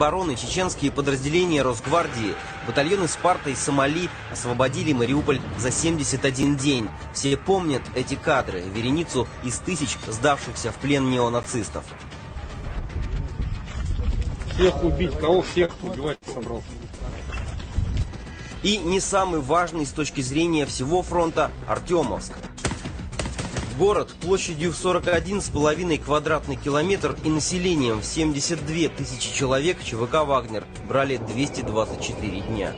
обороны чеченские подразделения Росгвардии, батальоны Спарта и Сомали освободили Мариуполь за 71 день. Все помнят эти кадры, вереницу из тысяч сдавшихся в плен неонацистов. Всех убить, кого всех убивать собрался. И не самый важный с точки зрения всего фронта – Артемовск. Город площадью в 41,5 квадратный километр и населением в 72 тысячи человек ЧВК «Вагнер» брали 224 дня.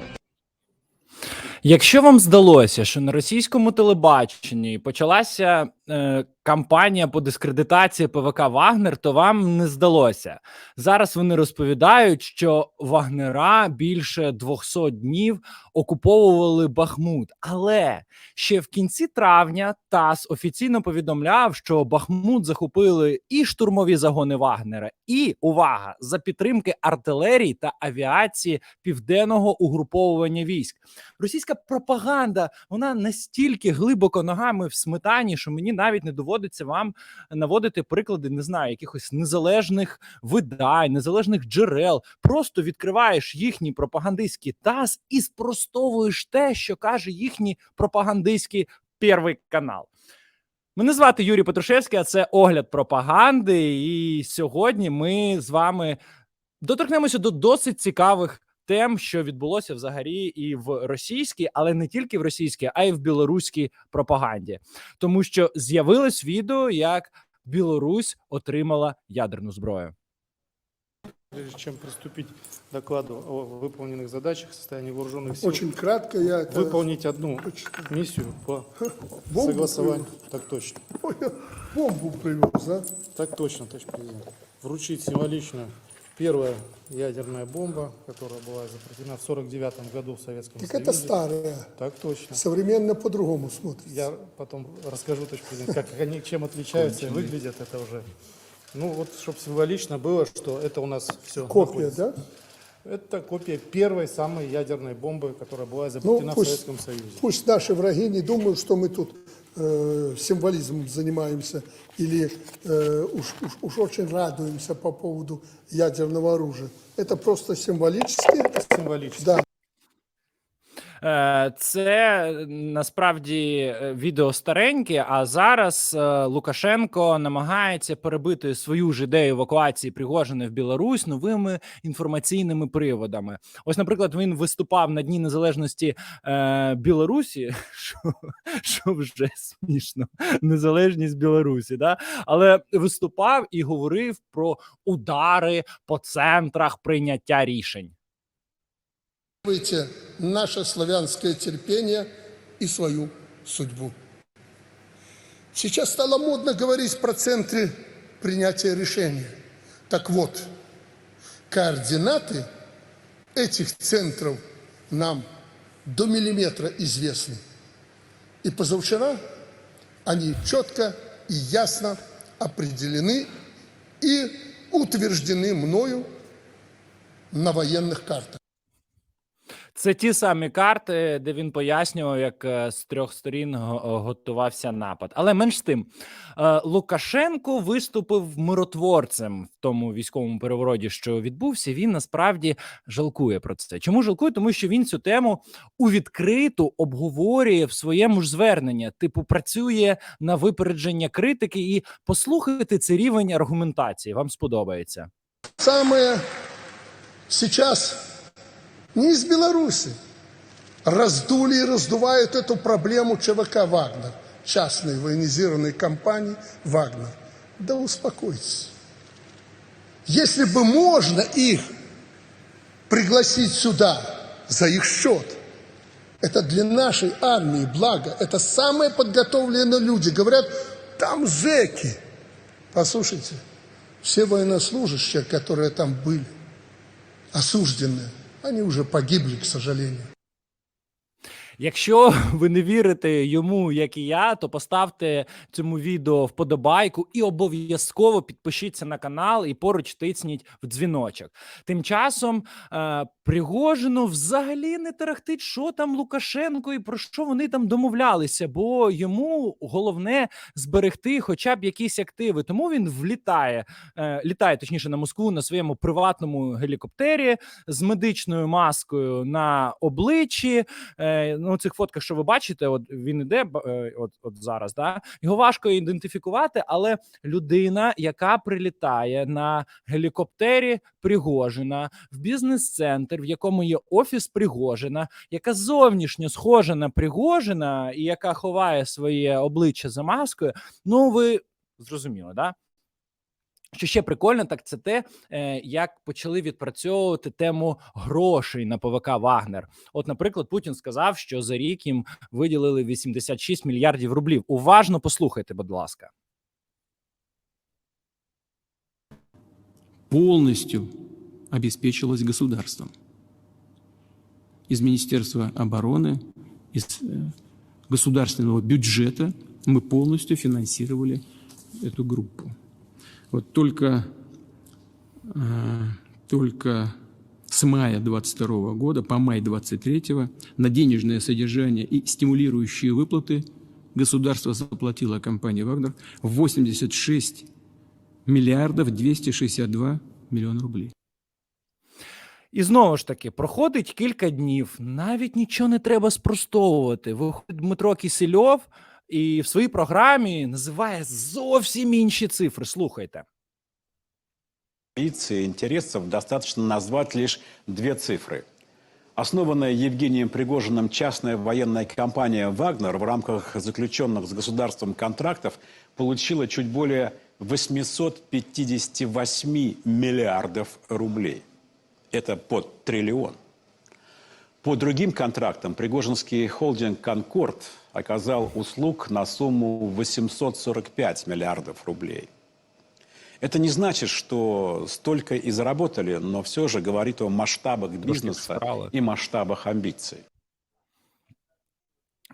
Якщо вам здалося, що на російському телебаченні почалася е, кампанія по дискредитації ПВК Вагнер, то вам не здалося. Зараз вони розповідають, що Вагнера більше 200 днів окуповували Бахмут. Але ще в кінці травня ТАСС офіційно повідомляв, що Бахмут захопили і штурмові загони Вагнера, і увага за підтримки артилерії та авіації південного угруповування військ. Російська пропаганда вона настільки глибоко ногами в сметані, що мені навіть не доводиться вам наводити приклади, не знаю, якихось незалежних видань, незалежних джерел. Просто відкриваєш їхній пропагандистський таз і спростовуєш те, що каже їхній пропагандистський перший канал. Мене звати Юрій Петрушевський, а це огляд пропаганди. І сьогодні ми з вами доторкнемося до досить цікавих тем, що відбулося взагалі і в російській, але не тільки в російській, а й в білоруській пропаганді, тому що з'явилось відео, як Білорусь отримала ядерну зброю. Прежде чем приступить к докладу о выполненных задачах в состоянии вооруженных сил, Очень кратко я это... выполнить одну почитаю. миссию по Бомбу согласованию. Так точно. Ой, я бомбу привез, да? Так точно, товарищ президент. Вручить символично первая ядерная бомба, которая была изобретена в 49 году в Советском Так Союзе. это старая. Так точно. Современно по-другому смотрится. Я потом расскажу, товарищ президент, как они чем отличаются и выглядят это уже. Ну вот, чтобы символично было, что это у нас все. Копия, да? Это копия первой самой ядерной бомбы, которая была Ну, изобретена в пусть, Советском Союзе. пусть наши враги не думают, что мы тут э, символизмом занимаемся или э, уж, уж, уж очень радуемся по поводу ядерного оружия. Это просто символически. Символически. Да. Е, Це е, насправді е, відео стареньке. А зараз Лукашенко намагається перебити свою ж ідею евакуації Пригожини в Білорусь новими інформаційними приводами. Ось, наприклад, він виступав на Дні Незалежності Білорусі, що, що вже смішно, незалежність Білорусі, да? але виступав і говорив про удари по центрах прийняття рішень. Чувствуете наше славянское терпение и свою судьбу. Сейчас стало модно говорить про центры принятия решения. Так вот, координаты этих центров нам до миллиметра известны. И позавчера они четко и ясно определены и утверждены мною на военных картах. Це ті самі карти, де він пояснював, як е, з трьох сторін готувався напад. Але менш тим, е, Лукашенко виступив миротворцем в тому військовому перевороті, що відбувся. Він насправді жалкує про це. Чому жалкує? Тому що він цю тему у відкриту обговорює в своєму ж зверненні. Типу, працює на випередження критики, і послухайте цей рівень аргументації. Вам сподобається. Самое сейчас не из Беларуси раздули и раздувают эту проблему ЧВК «Вагнер», частной военизированной компании «Вагнер». Да успокойтесь. Если бы можно их пригласить сюда за их счет, это для нашей армии благо. Это самые подготовленные люди. Говорят, там зэки. Послушайте, все военнослужащие, которые там были, осужденные, они уже погибли, к сожалению. Якщо ви не вірите йому, як і я, то поставте цьому відео вподобайку і обов'язково підпишіться на канал і поруч тисніть в дзвіночок. Тим часом е, Пригожину взагалі не тарахтить, що там Лукашенко і про що вони там домовлялися, бо йому головне зберегти хоча б якісь активи. Тому він влітає, е, літає точніше на Москву на своєму приватному гелікоптері з медичною маскою на обличчі. Е, ну, цих фотках, що ви бачите, от він іде е, от, от зараз. Да? Його важко ідентифікувати, але людина, яка прилітає на гелікоптері Пригожина в бізнес-центр, в якому є офіс Пригожина, яка зовнішньо схожа на Пригожина і яка ховає своє обличчя за маскою. Ну, ви зрозуміли, да? Що ще прикольно, так це те, е, як почали відпрацьовувати тему грошей на ПВК Вагнер. От, наприклад, Путін сказав, що за рік їм виділили 86 мільярдів рублів. Уважно послухайте, будь ласка. полностью обеспечивалось государством. Из Министерства обороны, из э, государственного бюджета мы полностью финансировали эту группу. Вот только, э, только с мая 22 года по май 23 на денежное содержание и стимулирующие выплаты государство заплатило компании «Вагнер» 86 миллиардов 262 миллиона рублей. І знову ж таки, проходить кілька днів, навіть нічого не треба спростовувати. Виходить Дмитро Кісельов і в своїй програмі називає зовсім інші цифри. Слухайте. амбиций и интересов достаточно назвать лишь две цифры. Основанная Евгением Пригожиным частная военная компания «Вагнер» в рамках заключенных с государством контрактов получила чуть более 858 миллиардов рублей. Это под триллион. По другим контрактам Пригожинский холдинг «Конкорд» оказал услуг на сумму 845 миллиардов рублей. Это не значит, что столько и заработали, но все же говорит о масштабах бизнеса и масштабах амбиций.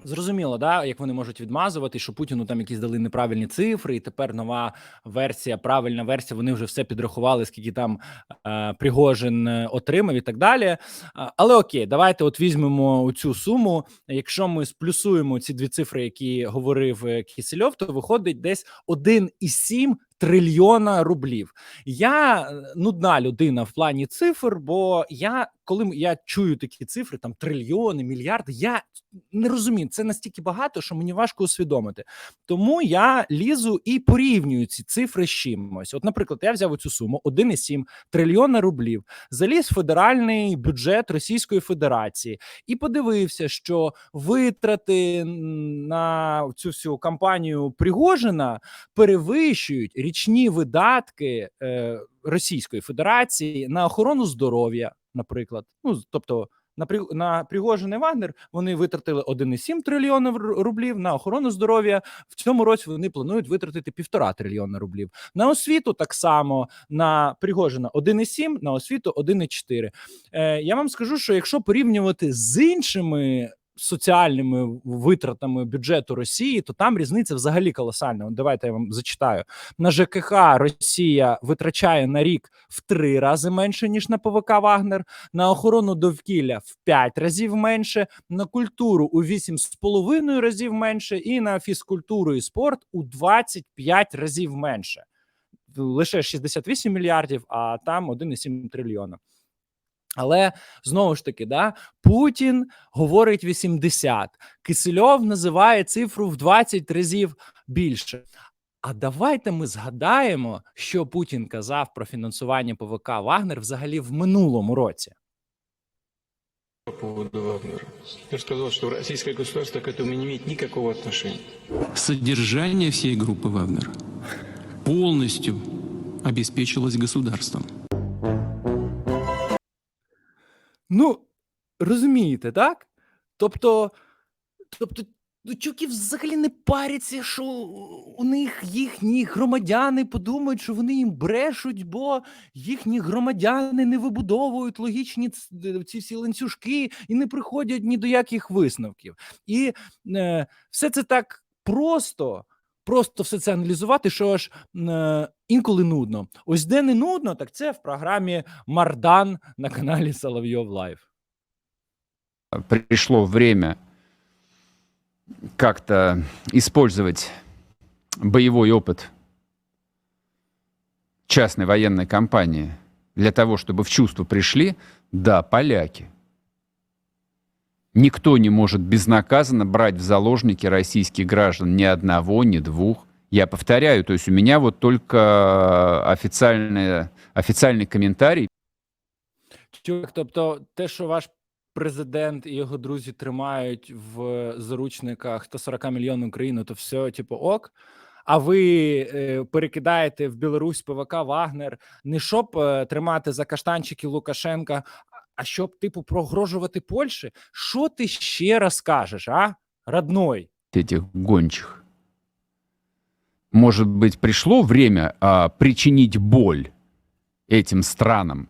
Зрозуміло, да, як вони можуть відмазувати, що Путіну там якісь дали неправильні цифри, і тепер нова версія, правильна версія. Вони вже все підрахували, скільки там е, Пригожин е, отримав і так далі. А, але окей, давайте от візьмемо цю суму. Якщо ми сплюсуємо ці дві цифри, які говорив е, Кісельов, то виходить десь 1,7 трильйона рублів. Я е, нудна людина в плані цифр, бо я коли я чую такі цифри, там трильйони, мільярди, я не розумію. Це настільки багато, що мені важко усвідомити. Тому я лізу і порівнюю ці цифри з чимось. От, наприклад, я взяв цю суму 1,7 трильйона рублів, заліз в федеральний бюджет Російської Федерації і подивився, що витрати на цю всю кампанію Пригожина перевищують річні видатки е, Російської Федерації на охорону здоров'я, наприклад. Ну тобто. На на Пригожин і Вагнер вони витратили 1,7 трильйона ру- рублів на охорону здоров'я. В цьому році вони планують витратити півтора трильйона рублів. На освіту так само на Пригожина 1,7, на освіту 1,4. Е, я вам скажу, що якщо порівнювати з іншими соціальними витратами бюджету Росії, то там різниця взагалі колосальна. Давайте я вам зачитаю. На ЖКХ Росія витрачає на рік в три рази менше ніж на ПВК Вагнер, на охорону довкілля в п'ять разів менше, на культуру у вісім з половиною разів менше, і на фізкультуру і спорт у 25 разів менше. Лише 68 мільярдів, а там 1,7 трильйона. Але знову ж таки, да, Путін говорить 80, Кисельов називає цифру в 20 разів більше. А давайте ми згадаємо, що Путін казав про фінансування ПВК Вагнер взагалі в минулому році. По поводу Вагнера. Я же сказал, что российское государство к этому не имеет никакого отношения. Содержание всей группы «Вагнер» полностью обеспечивалось государством. Ну, розумієте, так? Тобто, тобто Ну, чуки взагалі не паряться, що у них їхні громадяни подумають, що вони їм брешуть, бо їхні громадяни не вибудовують логічні ці всі ланцюжки і не приходять ні до яких висновків. І е, все це так просто, просто все це аналізувати, що аж е, інколи нудно. Ось де не нудно, так це в програмі Мардан на каналі Соловйов Лайв. пришло время как-то использовать боевой опыт частной военной компании для того, чтобы в чувство пришли, да, поляки. Никто не может безнаказанно брать в заложники российских граждан ни одного, ни двух. Я повторяю, то есть у меня вот только официальный, официальный комментарий тобто, те, що ваш президент і його друзі тримають в заручниках 140 мільйонів Україну, то все, типу, ок. А ви е, перекидаєте в Білорусь ПВК Вагнер не щоб е, тримати за каштанчики Лукашенка, а- а щоб, типу, прогрожувати Польщі? Що ти ще раз кажеш, а? Родной? этих гончих. Может быть, пришло время а, причинить боль этим странам?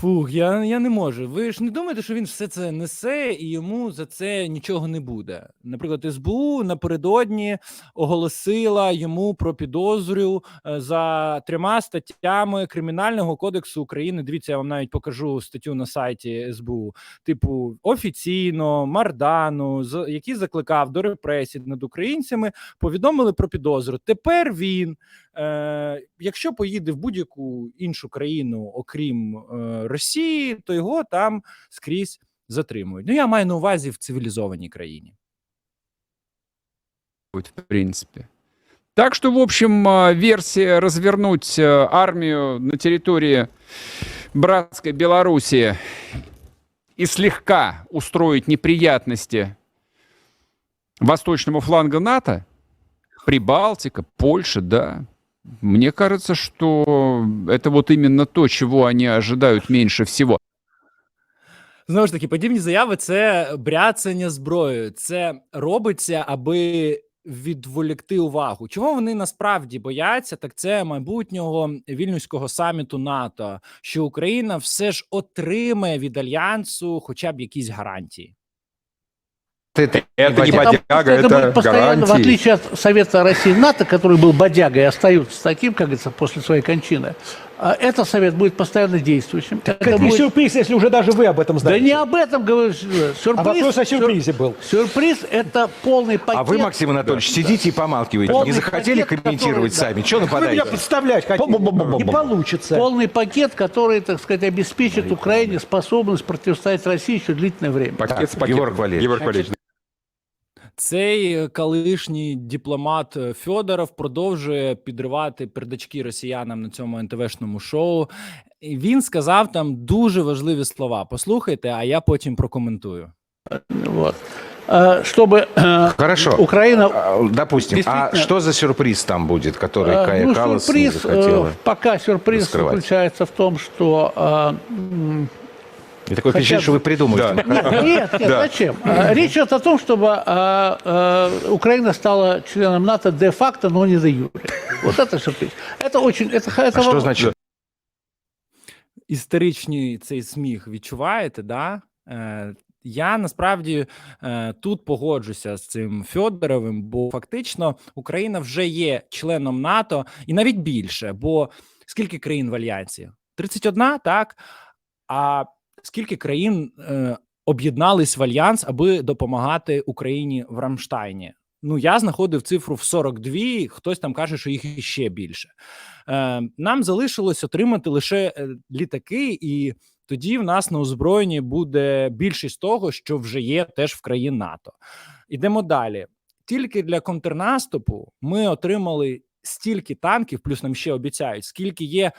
Фух, я, я не можу. Ви ж не думаєте, що він все це несе і йому за це нічого не буде. Наприклад, СБУ напередодні оголосила йому про підозрю е, за трьома статтями Кримінального кодексу України. Дивіться, я вам навіть покажу статтю на сайті СБУ. Типу, офіційно Мардану, який закликав до репресій над українцями, повідомили про підозру. Тепер він, е, якщо поїде в будь-яку іншу країну, окрім е, Росії, то його там скрізь затримують. Ну я маю на увазі в цивілізованій країні. В принципе. Так что, в общем, а, версия развернуть армию на территории братской Белоруссии и слегка устроить неприятности восточному флангу НАТО, Прибалтика, Польша, да. Мне кажется, что это вот именно то, чего они ожидают меньше всего. Знову ж таки, подібні заяви це бряцання зброєю. Це робиться, аби відволікти увагу. Чого вони насправді бояться? Так це майбутнього вільнюського саміту НАТО, що Україна все ж отримає від альянсу хоча б якісь гарантії. Это, это не бодяга, это это, будет постоянно, в отличие от Совета России и НАТО, который был бодягой и остается таким, как говорится, после своей кончины, а этот совет будет постоянно действующим. Это Это не будет- сюрприз, если уже даже вы об этом Да знаете. не об этом говорю. Сюрприз, А вопрос о сюр- сюрпризе был. Сюрприз – это полный пакет. А вы, Максим Анатольевич, сидите и помалкиваете. Полный не захотели пакет, комментировать который, да. сами? Чего Вы меня нападаете? представлять хотите. Не получится. Полный пакет, который, так сказать, обеспечит Украине способность противостоять России еще длительное время. Так, Егор Валерьевич. Цей е, колишній дипломат е, Фьодоров продовжує підривати передачки росіянам на цьому НТВшному шоу. І він сказав там дуже важливі слова. Послухайте, а я потім прокоментую. Вот. А, Чтобы э, Хорошо. Украина А, Допустим. А Действительно. что за сюрприз там будет, который Э, Кая ну, Каллас не сюрприз, захотела? э, пока сюрприз раскрывать? заключается в том, что... э, м, И такое хотя впечатление, бы- что вы придумываете. Нет, нет, зачем? А, Речь идет о том, чтобы а, а, Украина стала членом НАТО де-факто, но не де-юре. Вот это сюрприз. Это очень... Это, это А что вам- значит? істеричний цей сміх відчуваєте, да? Е, я насправді е, тут погоджуся з цим Фьодоровим, бо фактично Україна вже є членом НАТО і навіть більше. Бо скільки країн в альянсі? 31, так? А скільки країн е, об'єднались в альянс, аби допомагати Україні в Рамштайні? Ну, я знаходив цифру в 42, хтось там каже, що їх іще більше. Е, нам залишилось отримати лише е, літаки, і тоді в нас на озброєнні буде більшість того, що вже є теж в країн НАТО. Ідемо далі. Тільки для контрнаступу ми отримали стільки танків, плюс нам ще обіцяють, скільки є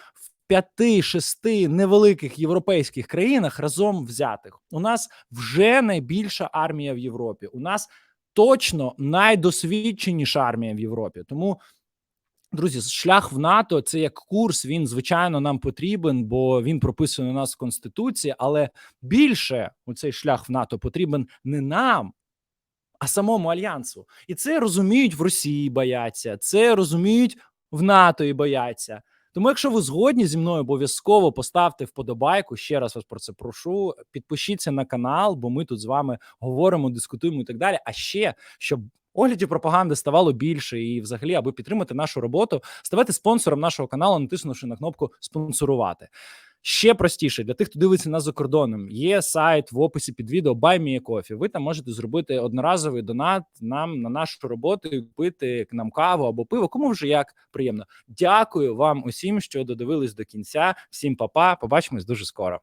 п'яти-шести невеликих європейських країнах разом взятих. У нас вже найбільша армія в Європі. У нас точно найдосвідченіша армія в Європі. Тому Друзі, шлях в НАТО це як курс. Він звичайно нам потрібен, бо він прописаний у нас в конституції. Але більше у цей шлях в НАТО потрібен не нам, а самому альянсу. І це розуміють в Росії, бояться, це розуміють в НАТО і бояться. Тому, якщо ви згодні зі мною, обов'язково поставте вподобайку. Ще раз вас про це прошу. Підпишіться на канал, бо ми тут з вами говоримо, дискутуємо і так далі. А ще щоб оглядів пропаганди ставало більше, і взагалі, аби підтримати нашу роботу, ставайте спонсором нашого каналу, натиснувши на кнопку спонсорувати. Ще простіше для тих, хто дивиться нас за кордоном. Є сайт в описі під відео Buy Me a Coffee. Ви там можете зробити одноразовий донат нам на нашу роботу, і к нам каву або пиво. Кому вже як приємно. Дякую вам усім, що додивились до кінця. Всім па-па. Побачимось дуже скоро.